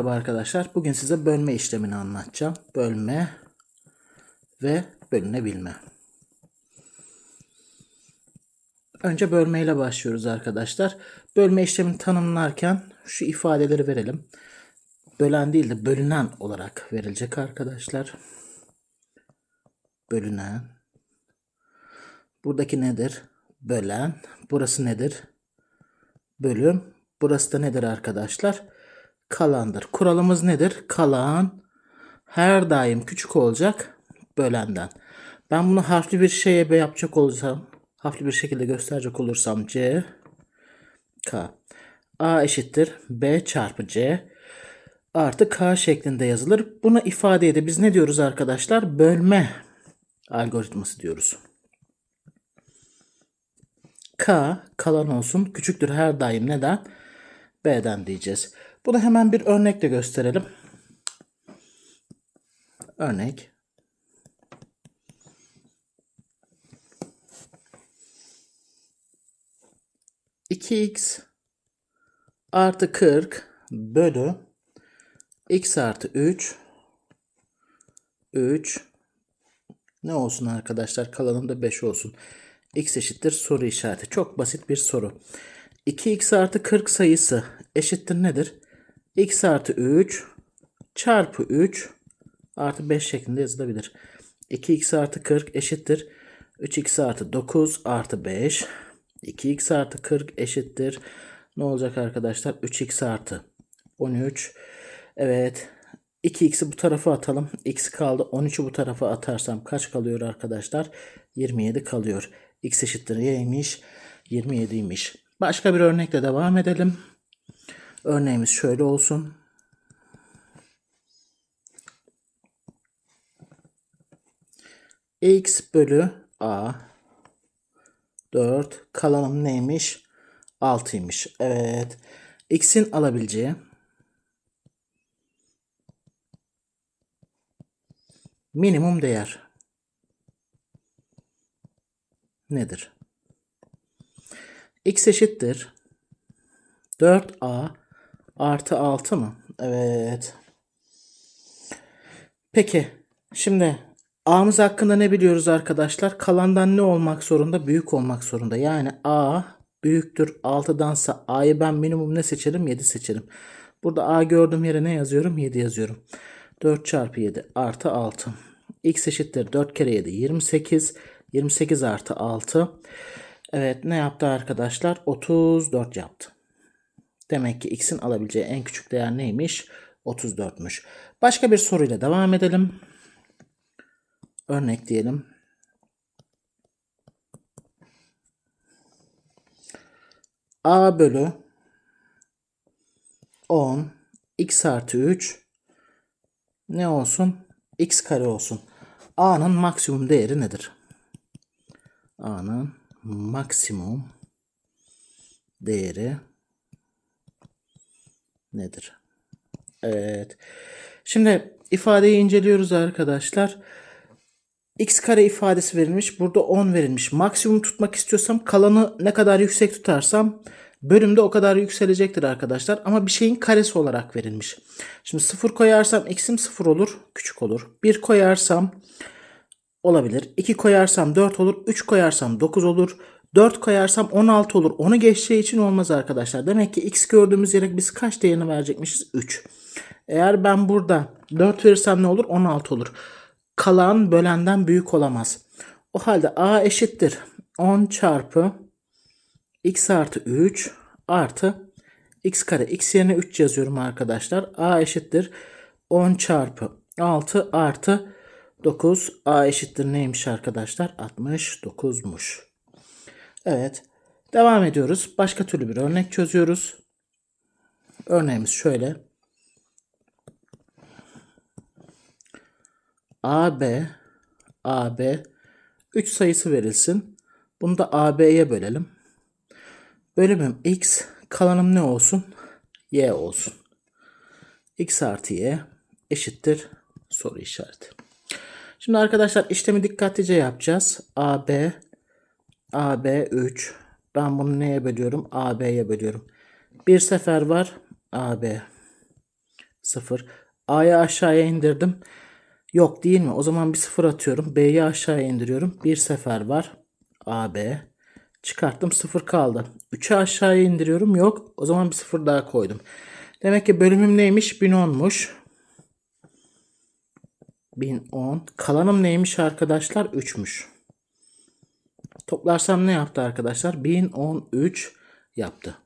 Merhaba arkadaşlar. Bugün size bölme işlemini anlatacağım. Bölme ve bölünebilme. Önce bölmeyle başlıyoruz arkadaşlar. Bölme işlemini tanımlarken şu ifadeleri verelim. Bölen değil de bölünen olarak verilecek arkadaşlar. Bölünen. Buradaki nedir? Bölen. Burası nedir? Bölüm. Burası da nedir arkadaşlar? Kalandır. Kuralımız nedir? Kalan her daim küçük olacak bölenden. Ben bunu harfli bir şeye yapacak olursam, harfli bir şekilde gösterecek olursam C K A eşittir B çarpı C artı K şeklinde yazılır. Buna ifadeye de biz ne diyoruz arkadaşlar? Bölme algoritması diyoruz. K kalan olsun küçüktür her daim neden? B'den diyeceğiz. Bunu hemen bir örnekle gösterelim. Örnek. İki x artı 40 bölü x artı 3 3 ne olsun arkadaşlar kalanında 5 olsun. x eşittir soru işareti. Çok basit bir soru. 2x artı 40 sayısı eşittir nedir? X artı 3 çarpı 3 artı 5 şeklinde yazılabilir. 2x artı 40 eşittir. 3x artı 9 artı 5. 2x artı 40 eşittir. Ne olacak arkadaşlar? 3x artı 13. Evet. 2x'i bu tarafa atalım. x kaldı. 13'ü bu tarafa atarsam kaç kalıyor arkadaşlar? 27 kalıyor. x eşittir y'ymiş. 27'ymiş. Başka bir örnekle devam edelim. Örneğimiz şöyle olsun. x bölü a 4 kalanım neymiş? 6'ymış. Evet. x'in alabileceği minimum değer nedir? x eşittir 4a artı 6 mı? Evet. Peki. Şimdi a'mız hakkında ne biliyoruz arkadaşlar? Kalandan ne olmak zorunda? Büyük olmak zorunda. Yani a büyüktür 6'dansa a'yı ben minimum ne seçerim? 7 seçerim. Burada a gördüğüm yere ne yazıyorum? 7 yazıyorum. 4 çarpı 7 artı 6. x eşittir 4 kere 7 28. 28 artı 6. Evet ne yaptı arkadaşlar? 34 yaptı. Demek ki x'in alabileceği en küçük değer neymiş? 34'müş. Başka bir soruyla devam edelim. Örnek diyelim. a bölü 10 x artı 3 ne olsun? x kare olsun. a'nın maksimum değeri nedir? a'nın maksimum değeri nedir? Evet. Şimdi ifadeyi inceliyoruz arkadaşlar. x kare ifadesi verilmiş. Burada 10 verilmiş. Maksimum tutmak istiyorsam kalanı ne kadar yüksek tutarsam bölümde o kadar yükselecektir arkadaşlar. Ama bir şeyin karesi olarak verilmiş. Şimdi 0 koyarsam x'im 0 olur. Küçük olur. 1 koyarsam olabilir. 2 koyarsam 4 olur. 3 koyarsam 9 olur. 4 koyarsam 16 olur. Onu geçeceği için olmaz arkadaşlar. Demek ki x gördüğümüz yere biz kaç değerini verecekmişiz? 3. Eğer ben burada 4 verirsem ne olur? 16 olur. Kalan bölenden büyük olamaz. O halde a eşittir. 10 çarpı x artı 3 artı x kare. x yerine 3 yazıyorum arkadaşlar. a eşittir. 10 çarpı 6 artı 9. a eşittir neymiş arkadaşlar? 69'muş. Evet. Devam ediyoruz. Başka türlü bir örnek çözüyoruz. Örneğimiz şöyle. AB AB 3 sayısı verilsin. Bunu da AB'ye bölelim. Bölümüm x, kalanım ne olsun? Y olsun. x artı y eşittir soru işareti. Şimdi arkadaşlar işlemi dikkatlice yapacağız. AB AB 3. Ben bunu neye bölüyorum? AB'ye bölüyorum. Bir sefer var. AB. 0. A'yı aşağıya indirdim. Yok değil mi? O zaman bir 0 atıyorum. B'yi aşağıya indiriyorum. Bir sefer var. AB. Çıkarttım 0 kaldı. 3'ü aşağıya indiriyorum. Yok. O zaman bir 0 daha koydum. Demek ki bölümüm neymiş? 1010'muş. 1010. Kalanım neymiş arkadaşlar? 3'müş. Toplarsam ne yaptı arkadaşlar? 1013 yaptı.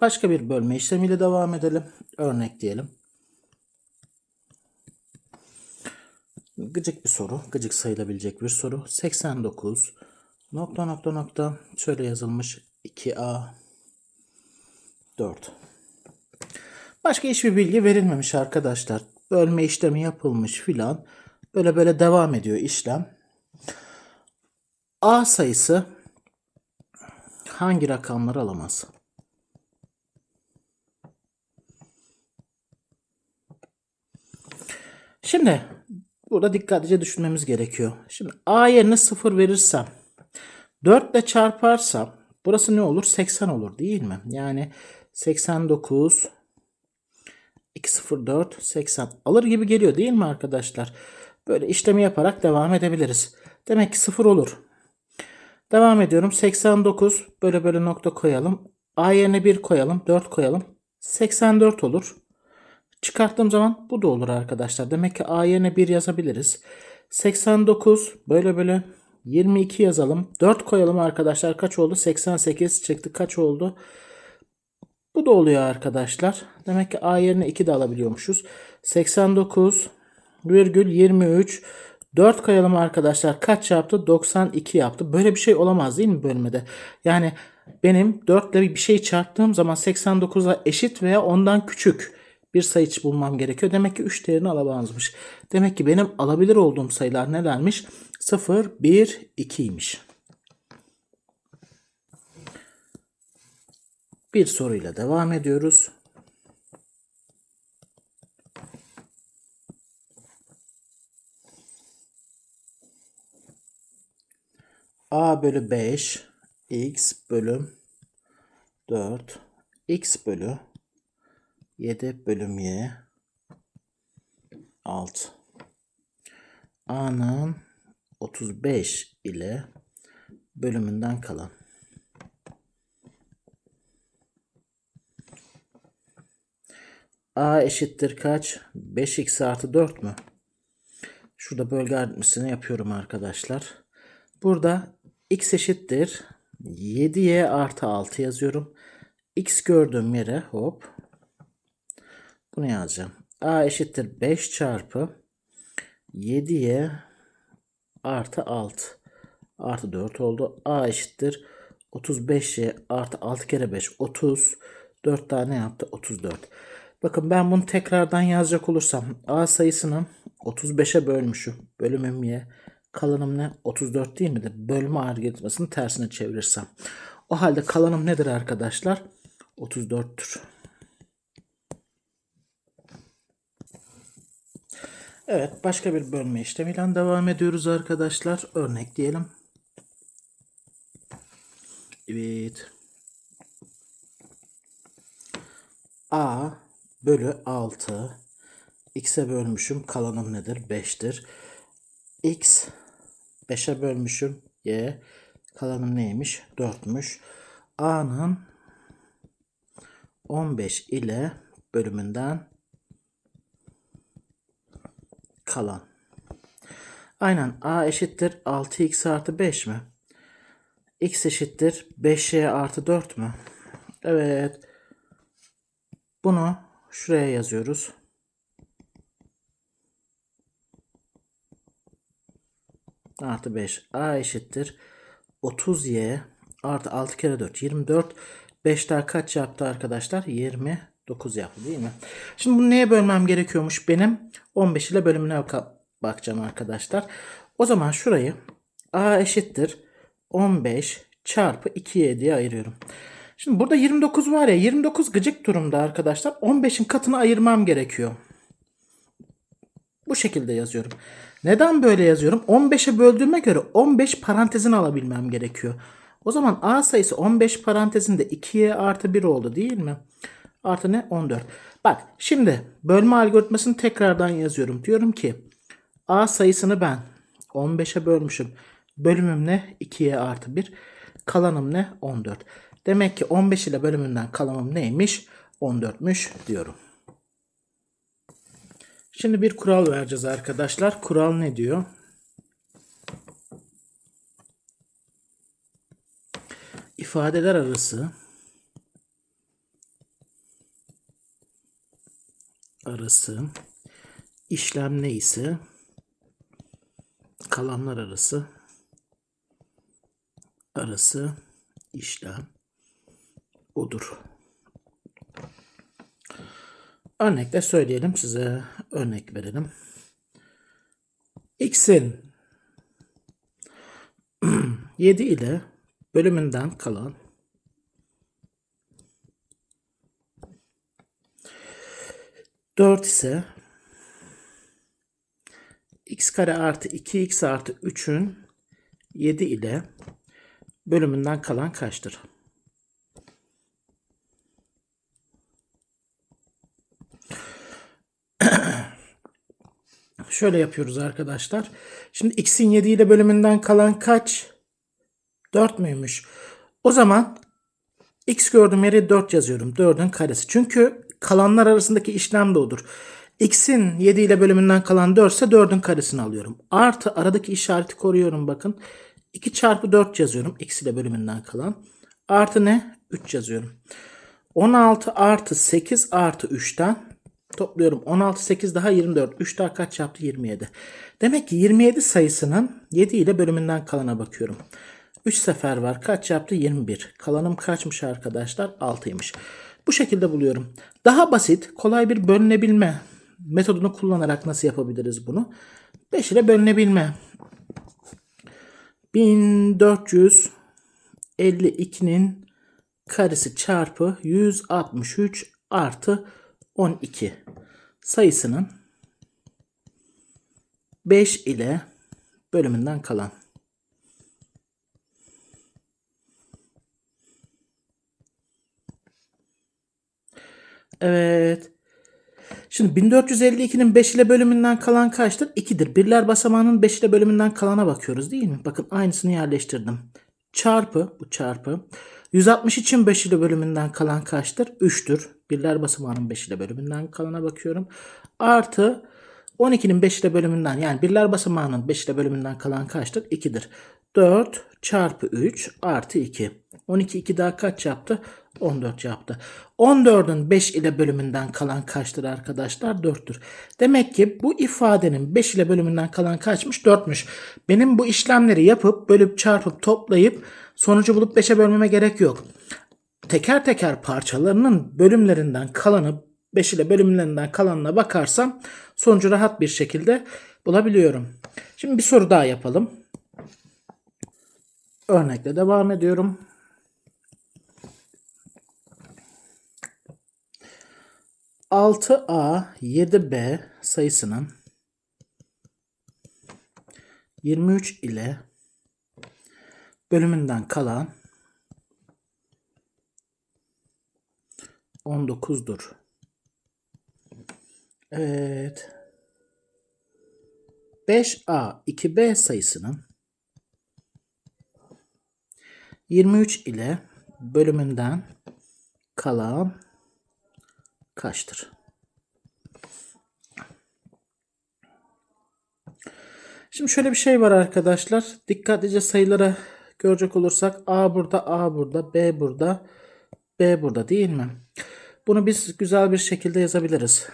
Başka bir bölme işlemiyle devam edelim. Örnek diyelim. Gıcık bir soru. Gıcık sayılabilecek bir soru. 89 nokta nokta nokta şöyle yazılmış 2A 4. Başka hiçbir bilgi verilmemiş arkadaşlar. Bölme işlemi yapılmış filan. Böyle böyle devam ediyor işlem. A sayısı hangi rakamları alamaz? Şimdi burada dikkatlice düşünmemiz gerekiyor. Şimdi A yerine 0 verirsem 4 ile çarparsam burası ne olur? 80 olur değil mi? Yani 89 204 80 alır gibi geliyor değil mi arkadaşlar? Böyle işlemi yaparak devam edebiliriz. Demek ki 0 olur. Devam ediyorum. 89 böyle böyle nokta koyalım. A yerine 1 koyalım. 4 koyalım. 84 olur. Çıkarttığım zaman bu da olur arkadaşlar. Demek ki A yerine 1 yazabiliriz. 89 böyle böyle 22 yazalım. 4 koyalım arkadaşlar. Kaç oldu? 88 çıktı. Kaç oldu? Bu da oluyor arkadaşlar. Demek ki A yerine 2 de alabiliyormuşuz. 89 virgül 23 4 koyalım arkadaşlar. Kaç yaptı? 92 yaptı. Böyle bir şey olamaz değil mi bölmede? Yani benim 4 ile bir şey çarptığım zaman 89'a eşit veya ondan küçük bir sayı bulmam gerekiyor. Demek ki 3 değerini alamazmış. Demek ki benim alabilir olduğum sayılar nelermiş? 0, 1, 2'ymiş. Bir soruyla devam ediyoruz. A bölü 5 x bölüm 4 x bölü 7 bölüm y 6 A'nın 35 ile bölümünden kalan A eşittir kaç? 5x artı 4 mü? Şurada bölge aritmesini yapıyorum arkadaşlar. Burada x eşittir 7y artı 6 yazıyorum. x gördüğüm yere hop bunu yazacağım. a eşittir 5 çarpı 7y artı 6 artı 4 oldu. a eşittir 35y artı 6 kere 5 30 4 tane yaptı 34. Bakın ben bunu tekrardan yazacak olursam a sayısını 35'e bölmüşüm. Bölümüm y. Kalanım ne? 34 değil midir? Bölme algoritmasını tersine çevirirsem. O halde kalanım nedir arkadaşlar? 34'tür. Evet başka bir bölme işlemiyle devam ediyoruz arkadaşlar. Örnek diyelim. Evet. A bölü 6 x'e bölmüşüm. Kalanım nedir? 5'tir. x 5'e bölmüşüm. Y kalanım neymiş? 4'müş. A'nın 15 ile bölümünden kalan. Aynen A eşittir 6x artı 5 mi? X eşittir 5y artı 4 mü? Evet. Bunu şuraya yazıyoruz. Artı 5. A eşittir 30y artı 6 kere 4. 24. 5 daha kaç yaptı arkadaşlar? 29 yaptı değil mi? Şimdi bunu neye bölmem gerekiyormuş benim? 15 ile bölümüne bakacağım arkadaşlar. O zaman şurayı a eşittir 15 çarpı 2y diye ayırıyorum. Şimdi burada 29 var ya 29 gıcık durumda arkadaşlar. 15'in katını ayırmam gerekiyor. Bu şekilde yazıyorum. Neden böyle yazıyorum? 15'e böldüğüme göre 15 parantezini alabilmem gerekiyor. O zaman a sayısı 15 parantezinde 2y artı 1 oldu değil mi? Artı ne? 14. Bak şimdi bölme algoritmasını tekrardan yazıyorum. Diyorum ki A sayısını ben 15'e bölmüşüm. Bölümüm ne? 2'ye artı 1. Kalanım ne? 14. Demek ki 15 ile bölümünden kalanım neymiş? 14'müş diyorum. Şimdi bir kural vereceğiz arkadaşlar. Kural ne diyor? İfadeler arası arası işlem neyse kalanlar arası arası işlem odur. Örnekle söyleyelim size. Örnek verelim. X'in 7 ile bölümünden kalan dört ise x kare artı 2x artı 3'ün 7 ile bölümünden kalan kaçtır? Şöyle yapıyoruz arkadaşlar. Şimdi x'in 7 ile bölümünden kalan kaç? 4 müymüş? O zaman x gördüğüm yere 4 yazıyorum. 4'ün karesi. Çünkü kalanlar arasındaki işlem de odur. x'in 7 ile bölümünden kalan 4 ise 4'ün karesini alıyorum. Artı aradaki işareti koruyorum bakın. 2 çarpı 4 yazıyorum. x ile bölümünden kalan. Artı ne? 3 yazıyorum. 16 artı 8 artı 3'ten Topluyorum. 16, 8 daha 24. 3 daha kaç yaptı? 27. Demek ki 27 sayısının 7 ile bölümünden kalana bakıyorum. 3 sefer var. Kaç yaptı? 21. Kalanım kaçmış arkadaşlar? 6'ymış. Bu şekilde buluyorum. Daha basit, kolay bir bölünebilme metodunu kullanarak nasıl yapabiliriz bunu? 5 ile bölünebilme. 1452'nin karesi çarpı 163 artı 12 sayısının 5 ile bölümünden kalan. Evet. Şimdi 1452'nin 5 ile bölümünden kalan kaçtır? 2'dir. Birler basamağının 5 ile bölümünden kalana bakıyoruz değil mi? Bakın aynısını yerleştirdim. Çarpı, bu çarpı. 160 için 5 ile bölümünden kalan kaçtır? 3'tür. Birler basamağının 5 ile bölümünden kalana bakıyorum. Artı 12'nin 5 ile bölümünden yani birler basamağının 5 ile bölümünden kalan kaçtır? 2'dir. 4 çarpı 3 artı 2. 12 2 daha kaç yaptı? 14 yaptı. 14'ün 5 ile bölümünden kalan kaçtır arkadaşlar? 4'tür. Demek ki bu ifadenin 5 ile bölümünden kalan kaçmış? 4'müş. Benim bu işlemleri yapıp bölüp çarpıp toplayıp sonucu bulup 5'e bölmeme gerek yok. Teker teker parçalarının bölümlerinden kalanı 5 ile bölümlerinden kalanına bakarsam sonucu rahat bir şekilde bulabiliyorum. Şimdi bir soru daha yapalım. Örnekle devam ediyorum. Altı A 7B sayısının 23 ile bölümünden kalan 19'dur. Evet. 5A 2B sayısının 23 ile bölümünden kalan kaçtır? Şimdi şöyle bir şey var arkadaşlar. Dikkatlice sayılara görecek olursak A burada, A burada, B burada, B burada değil mi? Bunu biz güzel bir şekilde yazabiliriz.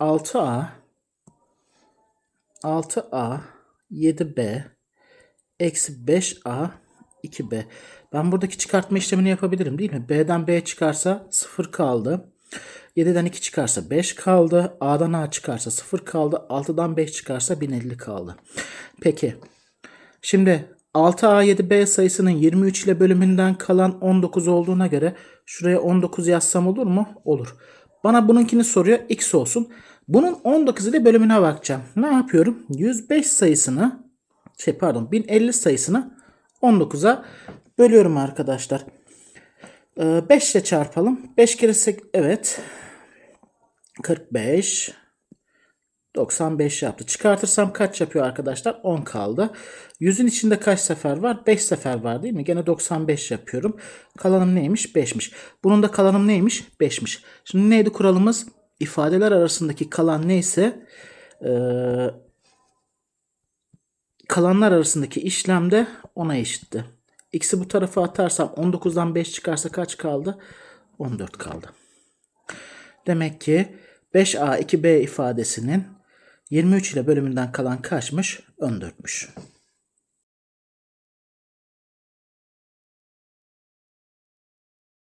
6A 6A 7B eksi 5A 2B. Ben buradaki çıkartma işlemini yapabilirim değil mi? B'den B çıkarsa 0 kaldı. 7'den 2 çıkarsa 5 kaldı. A'dan A çıkarsa 0 kaldı. 6'dan 5 çıkarsa 1050 kaldı. Peki. Şimdi 6A7B sayısının 23 ile bölümünden kalan 19 olduğuna göre şuraya 19 yazsam olur mu? Olur. Bana bununkini soruyor. X olsun. Bunun 19 ile bölümüne bakacağım. Ne yapıyorum? 105 sayısını şey pardon 1050 sayısını 19'a bölüyorum arkadaşlar. 5 ile çarpalım. 5 kere 8 evet. 45 95 yaptı. Çıkartırsam kaç yapıyor arkadaşlar? 10 kaldı. 100'ün içinde kaç sefer var? 5 sefer var değil mi? Gene 95 yapıyorum. Kalanım neymiş? 5'miş. Bunun da kalanım neymiş? 5'miş. Şimdi neydi kuralımız? İfadeler arasındaki kalan neyse eee, kalanlar arasındaki işlemde ona eşitti. X'i bu tarafa atarsam 19'dan 5 çıkarsa kaç kaldı? 14 kaldı. Demek ki 5A 2B ifadesinin 23 ile bölümünden kalan kaçmış? 14'müş.